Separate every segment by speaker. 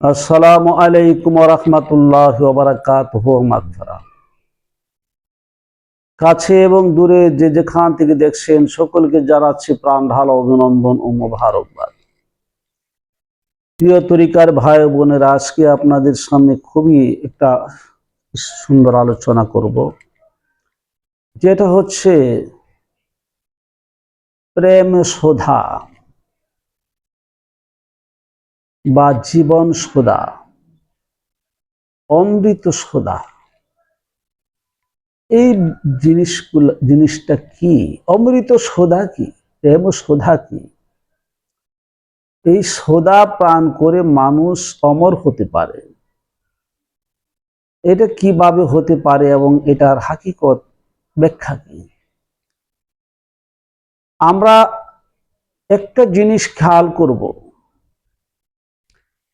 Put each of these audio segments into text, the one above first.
Speaker 1: আসসালামু আলাইকুম রহমতুল্লাহ মাগফিরা কাছে এবং দূরে যে যেখান থেকে দেখছেন সকলকে জানাচ্ছি প্রাণ ঢাল অভিনন্দন ও মোবারকবাদ। প্রিয় তরিকার ভাই বোনেরা, আজকে আপনাদের সামনে খুবই একটা সুন্দর আলোচনা করব, যেটা হচ্ছে প্রেম সোধা বা জীবন সোদা, অমৃত সোদা। এই জিনিসগুলো, জিনিসটা কি? অমৃত সোদা কি? প্রেম সোধা কি? এই সোদা পান করে মানুষ অমর হতে পারে। এটা কীভাবে হতে পারে এবং এটার হাকিকত ব্যাখ্যা কি? আমরা একটা জিনিস খেয়াল করব।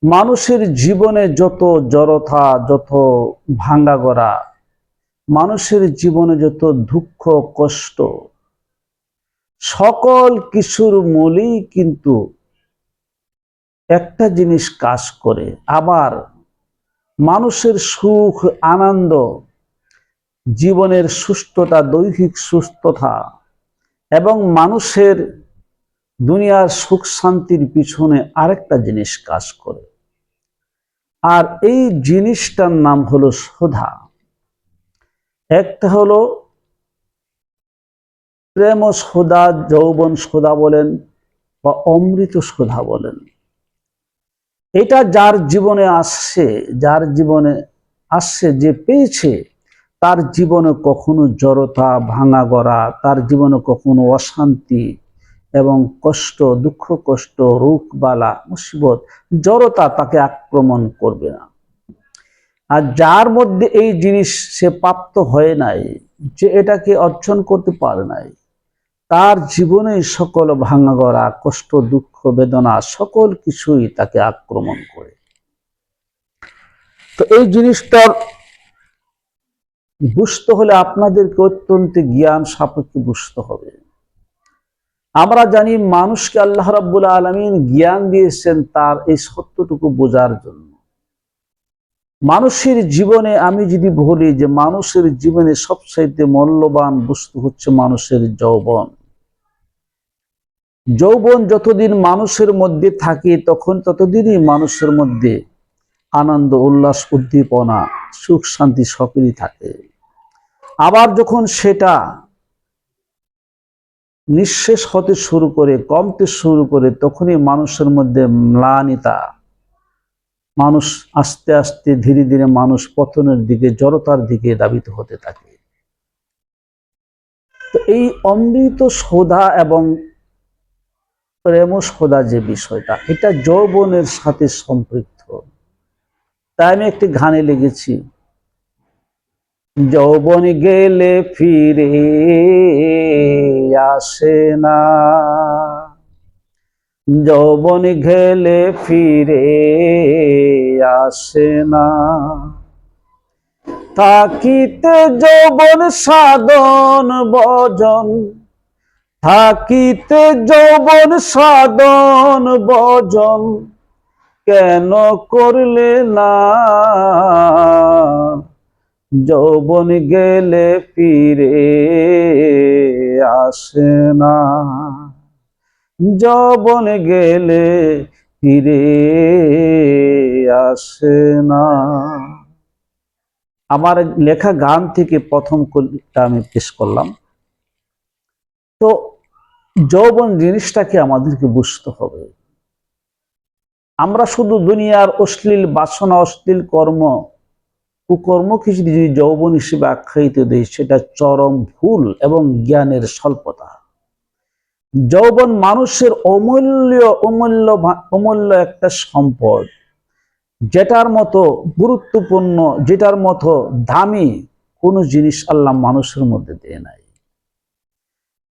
Speaker 1: মানুষের জীবনে যত জড়তা, যত ভাঙ্গা গড়া মানুষের জীবনে যত দুঃখ, কষ্ট, সকল কিছুর মূলেই কিন্তু একটা জিনিস কাজ করে, আবার মানুষের সুখ, আনন্দ, জীবনের সুস্থতা, দৈহিক সুস্থতা এবং মানুষের দুনিয়ার সুখ শান্তির পিছনে আরেকটা জিনিস কাজ করে। আর এই জিনিসটার নাম হলো সোধা একটা হলো প্রেম সোদা যৌবন সোদা বলেন বা অমৃত সোধা বলেন। এটা যার জীবনে আসছে, যার জীবনে আসছে, যে পেয়েছে, তার জীবনে কখনো জড়তা, ভাঙা গড়া, তার জীবনে কখনো অশান্তি এবং কষ্ট, দুঃখ, কষ্ট রোগ বালা, মুসিবত, জড়তা তাকে আক্রমণ করবে না। আর যার মধ্যে এই জিনিস সে প্রাপ্ত হয় নাই, যে এটাকে অর্জন করতে পারে নাই, তার জীবনে সকল ভাঙা গড়া কষ্ট, দুঃখ, বেদনা, সকল কিছুই তাকে আক্রমণ করে। তো এই জিনিসটার বুঝতে হলে আপনাদেরকে অত্যন্ত জ্ঞান সাপেক্ষে বুঝতে হবে। আমরা জানি মানুষকে আল্লাহ রাব্বুল আলমিন জ্ঞান দিয়েছেন তার এই সত্যটুকু বোঝার জন্য। মানুষের জীবনে আমি যদি বলি যে মানুষের জীবনে সবচাইতে মূল্যবান বস্তু হচ্ছে মানুষের যৌবন। যৌবন যতদিন মানুষের মধ্যে থাকে, তখন ততদিনই মানুষের মধ্যে আনন্দ, উল্লাস, উদ্দীপনা, সুখ, শান্তি সকলই থাকে। আবার যখন সেটা নিঃশেষ হতে শুরু করে, কমতে শুরু করে তখনই মানুষের মধ্যে ম্লানিতা। মানুষ আস্তে আস্তে ধীরে ধীরে মানুষ পতনের দিকে, জড়তার দিকে দাবিত হতে থাকে। তো এই অমৃত সোধা এবং প্রেম সোধা যে বিষয়টা, এটা যৌবনের সাথে সম্পৃক্ত। তাই আমি একটি ঘানে লেগেছি যৌবন গেলে ফিরে আসে না। যৌবন গেলে ফিরে আসে না। থাকিতে যৌবন সাধন বজন থাকিতে যৌবন সাধন বজন কেন করলে না? যৌবন গেলে ফিরে আসে না। যৌবন গেলে ফিরে আসে না। আমার লেখা গান থেকে প্রথম কবিতা আমি পেশ করলাম। তো যৌবন জিনিসটাকে আমাদেরকে বুঝতে হবে। আমরা শুধু দুনিয়ার অশ্লীল বাসনা, অশ্লীল কর্ম কুকর্মকে যদি যৌবন হিসেবে আখ্যায়িত দেয় সেটা চরম ভুল এবং জ্ঞানের স্বল্পতা। যৌবন মানুষের অমূল্য অমূল্য অমূল্য একটা সম্পদ। যেটার মতো গুরুত্বপূর্ণ, যেটার মতো দামি কোনো জিনিস আল্লাহ মানুষের মধ্যে দেয় নাই।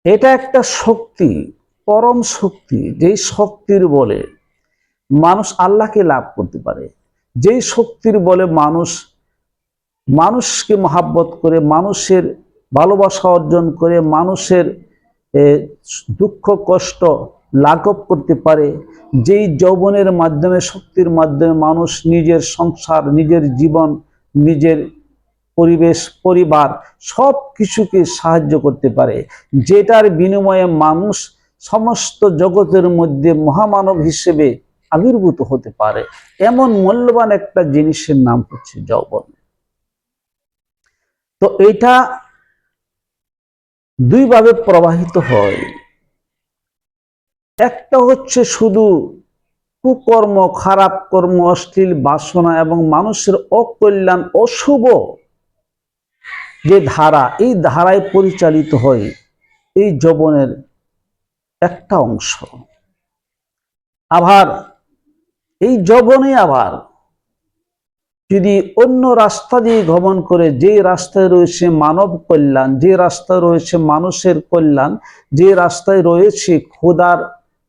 Speaker 1: এটা একটা শক্তি, পরম শক্তি, যেই শক্তির বলে মানুষ আল্লাহকে লাভ করতে পারে। যেই শক্তির বলে মানুষ মানুষকে মহাব্বত করে, মানুষের ভালোবাসা অর্জন করে, মানুষের দুঃখ, কষ্ট লাঘব করতে পারে, যেই যৌবনের মাধ্যমে, শক্তির মাধ্যমে মানুষ নিজের সংসার, নিজের জীবন, নিজের পরিবেশ, পরিবার সব কিছুকে সাহায্য করতে পারে। যেটার বিনিময়ে মানুষ সমস্ত জগতের মধ্যে মহামানব হিসেবে আবির্ভূত হতে পারে। এমন মূল্যবান একটা জিনিসের নাম হচ্ছে যৌবন। তো এটা দুইভাবে প্রবাহিত হয়। একটা হচ্ছে শুধু কুকর্ম, খারাপ কর্ম, অশ্লীল বাসনা এবং মানুষের অকল্যাণ অশুভ যে ধারা, এই ধারায় পরিচালিত হয় এই যৌবনের একটা অংশ। আবার এই যৌবনে আবার যদি অন্য রাস্তা দিয়ে গমন করে, যে রাস্তায় রয়েছে মানব কল্যাণ, যে রাস্তায় রয়েছে মানুষের কল্যাণ, যে রাস্তায় রয়েছে খোদার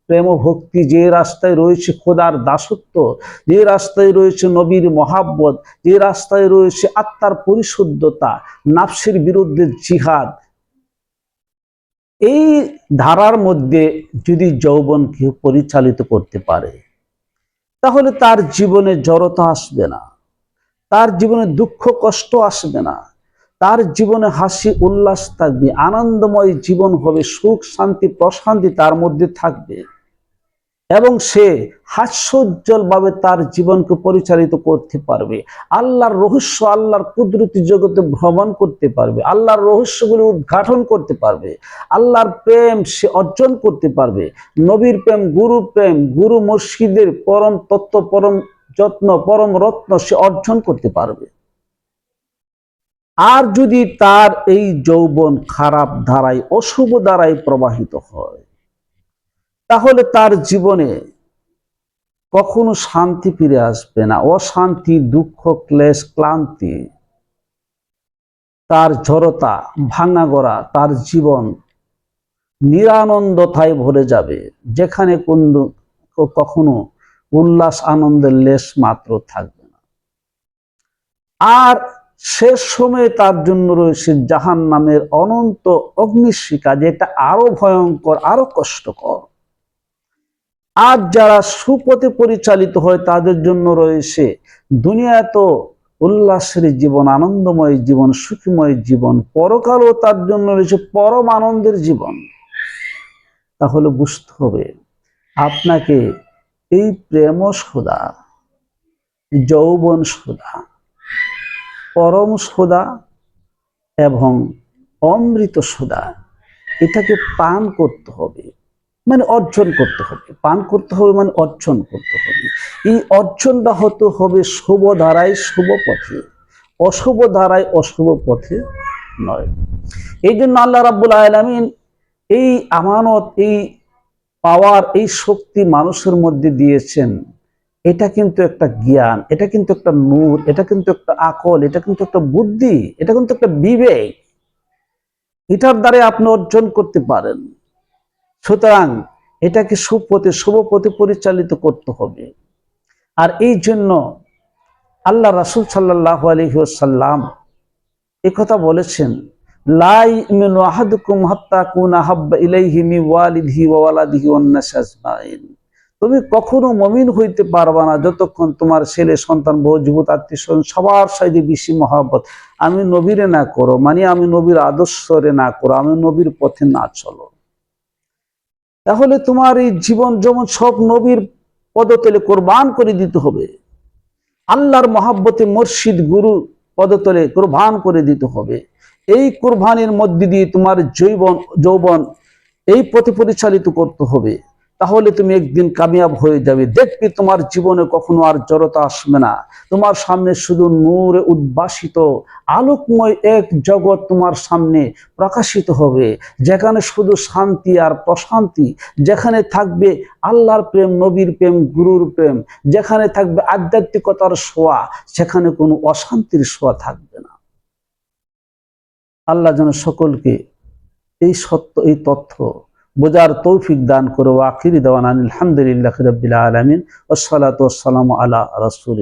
Speaker 1: প্রেম ভক্তি যে রাস্তায় রয়েছে খোদার দাসত্ব, যে রাস্তায় রয়েছে নবীর মহাব্বত, যে রাস্তায় রয়েছে আত্মার পরিশুদ্ধতা, নাফসের বিরুদ্ধে জিহাদ, এই ধারার মধ্যে যদি যৌবনকে পরিচালিত করতে পারে, তাহলে তার জীবনে জড়তা আসবে না। তার জীবনে দুঃখ, কষ্ট আসবে না। তার জীবনে হাসি, উল্লাস থাকবে। আনন্দময় জীবন হবে। সুখ, শান্তি, প্রশান্তি তার মধ্যে থাকবে। এবং সে হাস্যোজ্জ্বলভাবে তার জীবনকে পরিচালিত করতে পারবে। আল্লাহর রহস্য আল্লাহর কুদরতি জগতে ভ্রমণ করতে পারবে। আল্লাহর রহস্যগুলি উদ্ঘাটন করতে পারবে। আল্লাহর প্রেম সে অর্জন করতে পারবে। নবীর প্রেম গুরু প্রেম, গুরু মসজিদের পরম তত্ত্ব, পরম যত্ন, পরম রত্ন সে অর্জন করতে পারবে। আর যদি তার এই যৌবন খারাপ ধারায়, অশুভ দ্বারায় প্রবাহিত হয়, তাহলে তার জীবনে কখনো শান্তি ফিরে আসবে না। অশান্তি, দুঃখ, ক্লেশ, ক্লান্তি, তার জড়তা, ভাঙা গড়া, তার জীবন নিরানন্দতায় ভরে যাবে। যেখানে কোন কখনো উল্লাস আনন্দের লেশ মাত্র থাকবে না। আর শেষ সময়ে তার জন্য রয়েছে জাহান নামের অনন্ত অগ্নিশিকা যেটা আরও ভয়ঙ্কর, আরও কষ্টকর। আর যারা সুপথে পরিচালিত হয়, তাদের জন্য রয়েছে দুনিয়া তো উল্লাসের জীবন, আনন্দময় জীবন, সুখীময় জীবন, পরকালও তার জন্য রয়েছে পরম আনন্দের জীবন। তাহলে বুঝতে হবে, আপনাকে এই প্রেম সোদা, যৌবন সোদা, পরম সোদা এবং অমৃত সোদা, এটাকে পান করতে হবে মানে অর্জন করতে হবে। পান করতে হবে মানে অর্জন করতে হবে। এই অর্জনটা হতে হবে শুভ ধারায় শুভ পথে, অশুভ ধারায় অশুভ পথে নয়। এই জন্য আল্লাহ রাব্বুল আলমিন এই আমানত, এই পাওয়ার এই শক্তি মানুষের মধ্যে দিয়েছেন, এটা কিন্তু একটা জ্ঞান, এটা কিন্তু একটা নূর, এটা কিন্তু একটা আকল, এটা কিন্তু একটা বুদ্ধি, এটা কিন্তু একটা বিবেক। এটার দ্বারা আপনি অর্জন করতে পারেন। সুতরাং এটাকে সুপথে শুভ পথে পরিচালিত করতে হবে। আর এই জন্য আল্লাহ রাসুল সাল্লাহ আলহিসাল্লাম কথা বলেছেন তুমি কখনো মমিন হইতে পারবা না যতক্ষণ তোমার ছেলে, সন্তান বহু যুবত আত্মীয় সবার সাইডে বেশি মহাব্বত। আমি নবীরে না করো মানে আমি নবীর আদর্শরে না করো, আমি নবীর পথে না চলো। তাহলে তোমার এই জীবন যেমন সব নবীর পদতলে কোরবান করে দিতে হবে, আল্লাহর মহাব্বতে মসজিদ গুরু পদতলে কোরবান করে দিতে হবে। এই কোরবানির মধ্যে দিয়ে তোমার জৈবন যৌবন এই পথে পরিচালিত করতে হবে। তাহলে তুমি একদিন কামিয়াব হয়ে যাবে। দেখবে তোমার জীবনে কখনো আর জড়তা আসবে না। তোমার সামনে শুধু নূরে উদ্ভাসিত, আলোকময় এক জগৎ তোমার সামনে প্রকাশিত হবে। যেখানে শুধু শান্তি আর প্রশান্তি, যেখানে থাকবে আল্লাহর প্রেম, নবীর প্রেম, গুরুর প্রেম, যেখানে থাকবে আধ্যাত্মিকতার শোয়া সেখানে কোনো অশান্তির শোয়া থাকবে না। আল্লাহ যেন সকলকে এই সত্য, এই তথ্য বোঝার তৌফিক দান করে আখিরি দেওয়ান আলহামদুলিল্লাহ রবিল্লা আলমিন ওসালাত আলা রসুল